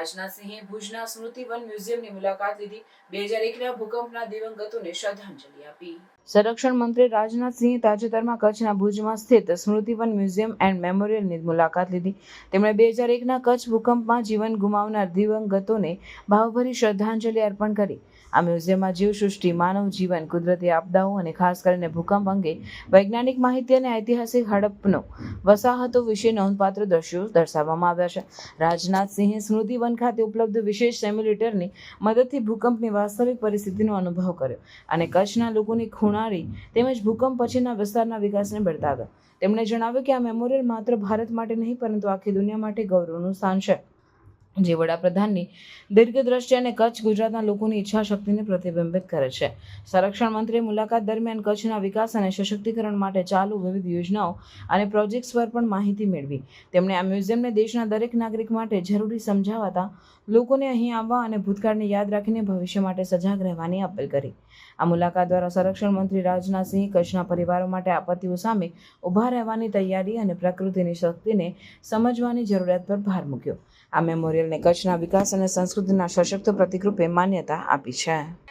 રાજનાથસિંહે ભુજના સ્મૃતિવન મ્યુઝિયમની મુલાકાત લીધી. બે હજાર એકના ભૂકંપના દિવંગતોને શ્રદ્ધાંજલિ આપી. સંરક્ષણ મંત્રી રાજનાથસિંહે તાજેતરમાં કચ્છના ભુજમાં સ્થિત સ્મૃતિવન મ્યુઝિયમ એન્ડ મેમોરિયલની મુલાકાત લીધી. તેમણે બે હજાર એકના કચ્છ ભૂકંપમાં જીવન ગુમાવનાર દિવંગતોને ભાવભરી શ્રદ્ધાંજલિ અર્પણ કરી. આ મ્યુઝિયમમાં જીવસૃષ્ટિ, માનવ જીવન, કુદરતી આપદાઓ અને ખાસ કરીને ભૂકંપ અંગે વૈજ્ઞાનિક માહિતી અને ઐતિહાસિક હડપનો વસાહતો વિશે નોંધપાત્ર દ્રશ્યો દર્શાવવામાં આવ્યા છે. રાજનાથસિંહે સ્મૃતિવન ખાતે ઉપલબ્ધ વિશેષ સેમ્યુલેટરની મદદથી ભૂકંપની વાસ્તવિક પરિસ્થિતિનો અનુભવ કર્યો અને કચ્છના લોકોની ખૂણારી તેમજ ભૂકંપ પછીના વિસ્તારના વિકાસને બિરદાવ્યા. તેમણે જણાવ્યું કે આ મેમોરિયલ માત્ર ભારત માટે નહીં, પરંતુ આખી દુનિયા માટે ગૌરવનું સ્થાન છે. જે વડાપ્રધાનની દીર્ઘદ્રષ્ટિ અને કચ્છ ગુજરાતના લોકોની ઈચ્છા શક્તિને પ્રતિબિંબિત કરે છે. સંરક્ષણ મંત્રીએ મુલાકાત દરમિયાન કચ્છના વિકાસ અને સશક્તિકરણ માટે ચાલુ વિવિધ યોજનાઓ અને પ્રોજેક્ટ્સ પર પણ માહિતી મેળવી. તેમણે આ મ્યુઝિયમને દેશના દરેક નાગરિક માટે જરૂરી સમજાવતા લોકોને અહીં આવવા અને ભૂતકાળને યાદ રાખીને ભવિષ્ય માટે સજાગ રહેવાની અપીલ કરી. આ મુલાકાત દ્વારા સંરક્ષણ મંત્રી રાજનાથસિંહ કચ્છના પરિવારો માટે આપત્તિઓ સામે ઊભા રહેવાની તૈયારી અને પ્રકૃતિની શક્તિને સમજવાની જરૂરિયાત પર ભાર મૂક્યો. આ મેમોરિયલને કચ્છના વિકાસ અને સંસ્કૃતિના સશક્ત પ્રતિકરૂપે માન્યતા આપી છે.